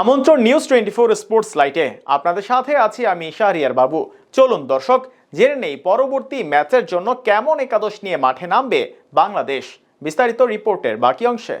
আমন্ত্রণ news twenty four sports লাইটে। আপনাদের সাথে আছি আমি শাহরিয়ার বাবু। চলুন দর্শক, জেনে নেই পরবর্তী ম্যাচের জন্য কেমন একাদশ নিয়ে মাঠে নামবে বাংলাদেশ। বিস্তারিত রিপোর্টের বাকি অংশে।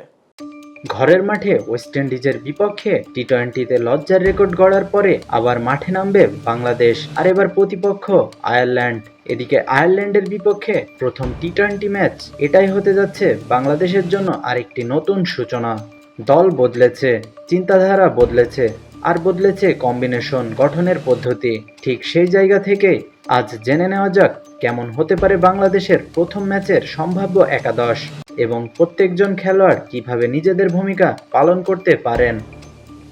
ঘরের মাঠে ওয়েস্ট ইন্ডিজের বিপক্ষে টি টোয়েন্টিতে লজ্জার রেকর্ড গড়ার পরে আবার মাঠে নামবে বাংলাদেশ। আর এবার প্রতিপক্ষ আয়ারল্যান্ড। এদিকে আয়ারল্যান্ডের বিপক্ষে প্রথম টি টোয়েন্টি ম্যাচ। এটাই হতে যাচ্ছে বাংলাদেশের জন্য আরেকটি নতুন সূচনা। দল বদলেছে, চিন্তাধারা বদলেছে, আর বদলেছে কম্বিনেশন গঠনের পদ্ধতি। ঠিক সেই জায়গা থেকে আজ জেনে নেওয়া যাক কেমন হতে পারে বাংলাদেশের প্রথম ম্যাচের সম্ভাব্য একাদশ এবং প্রত্যেকজন খেলোয়াড় কীভাবে নিজেদের ভূমিকা পালন করতে পারেন।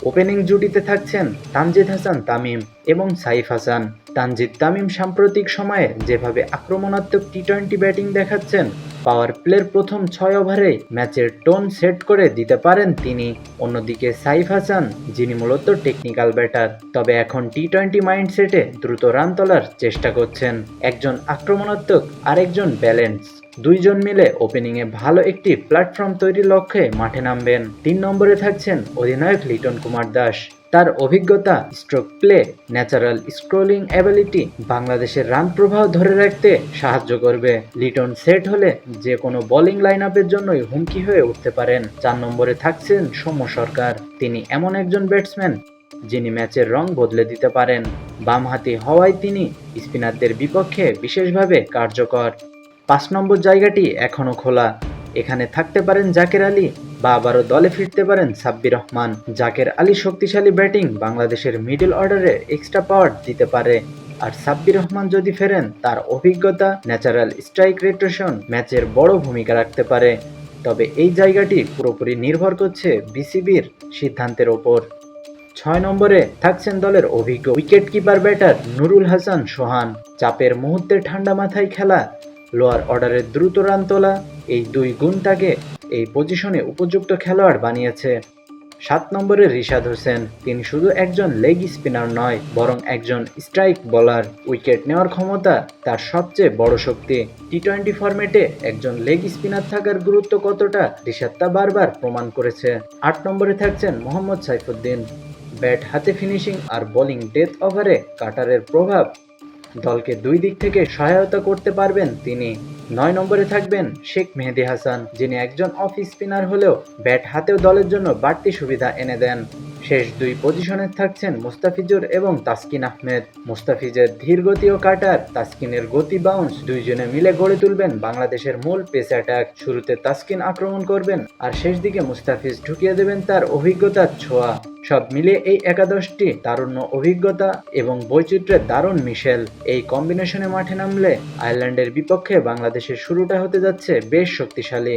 ওপেনিং জুটিতে থাকছেন তানজিদ হাসান তামিম। এবং সাইফ হাসান, তানজিদ তামিম সাম্প্রতিক সময়ে যেভাবে আক্রমণাত্মক টি টোয়েন্টি ব্যাটিং দেখাচ্ছেন পাওয়ার প্লের প্রথম ছয় ওভারে ম্যাচের টোন সেট করে দিতে পারেন তিনি। অন্যদিকে সাইফ হাসান, যিনি মূলত টেকনিক্যাল ব্যাটার তবে এখন টি টোয়েন্টি মাইন্ডসেটে দ্রুত রান তোলার চেষ্টা করছেন। একজন আক্রমণাত্মক, আরেকজন ব্যালেন্স দুইজন মিলে ওপেনিংয়ে ভালো একটি প্ল্যাটফর্ম তৈরির লক্ষ্যে মাঠে নামবেন। তিন নম্বরে থাকছেন অধিনায়ক লিটন কুমার দাস। তার অভিজ্ঞতা stroke play natural scrolling ability বাংলাদেশের রান প্রবাহ ধরে রাখতে সাহায্য করবে। লিটন সেট হলে যে কোনো বোলিং লাইন আপের জন্যই হুমকি হয়ে উঠতে পারেন। চার নম্বরে থাকছেন সৌম্য সরকার। তিনি এমন একজন ব্যাটসম্যান যিনি ম্যাচের রং বদলে দিতে পারেন। বামহাতি হওয়ায় তিনি স্পিনারদের বিপক্ষে বিশেষভাবে কার্যকর। পাঁচ নম্বর জায়গাটি এখনও খোলা। এখানে থাকতে পারেন জাকের আলী বা আবারও দলে ফিরতে পারেন সাব্বির রহমান। জাকের আলী শক্তিশালী ব্যাটিং বাংলাদেশের মিডল অর্ডারে এক্সট্রা পাওয়ার দিতে পারে। আর সাব্বির রহমান যদি ফেরেন, তার অভিজ্ঞতা, ন্যাচারাল স্ট্রাইক রেটেশন ম্যাচের বড় ভূমিকা রাখতে পারে। তবে এই জায়গাটি পুরোপুরি নির্ভর করছে বিসিবির সিদ্ধান্তের ওপর। ছয় নম্বরে থাকছেন দলের অভিজ্ঞ wicket keeper batter Nurul Hasan Sohan. চাপের মুহূর্তে ঠান্ডা মাথায় খেলা লোয়ার অর্ডারে দ্রুত রান তোলা এই দুই গুণ তাকে এই পজিশনে উপযুক্ত খেলোয়াড় বানিয়েছে। সাত নম্বরে রিশাদ হোসেন, তিনি শুধু একজন লেগ স্পিনার নয়, বরং একজন স্ট্রাইক বোলার। উইকেট নেওয়ার ক্ষমতা তার সবচেয়ে বড় শক্তি। টি টোয়েন্টি ফরম্যাটে একজন লেগ স্পিনার থাকার গুরুত্ব কতটা, রিশাদ তা বারবার প্রমাণ করেছে। আট নম্বরে থাকছেন মোহাম্মদ সাইফুদ্দিন। ব্যাট হাতে ফিনিশিং আর বোলিং ডেথ ওভারে কাটারের প্রভাব দলকে দুই দিক থেকে সহায়তা করতে পারবেন তিনি। নয় নম্বরে থাকবেন শেখ মেহেদি হাসান, যিনি একজন অফ স্পিনার হলেও ব্যাট হাতেও দলের জন্য বাড়তি সুবিধা এনে দেন। শেষ দুই পজিশনে থাকছেন মুস্তাফিজুর এবং তাসকিন আহমেদ। মুস্তাফিজের ধীর গতি ও কাটার, তাসকিনের গতি বাউন্স দুইজনে মিলে গড়ে তুলবেন বাংলাদেশের মূল পেস অ্যাটাক শুরুতে তাসকিন আক্রমণ করবেন আর শেষ দিকে মুস্তাফিজ ঢুকিয়ে দেবেন তার অভিজ্ঞতার ছোঁয়া। সব মিলিয়ে এই একাদশটি তারুণ্য অভিজ্ঞতা এবং বৈচিত্র্যের দারুণ মিশেল। এই কম্বিনেশনে মাঠে নামলে আয়ারল্যান্ডের বিপক্ষে বাংলাদেশের শুরুটা হতে যাচ্ছে বেশ শক্তিশালী।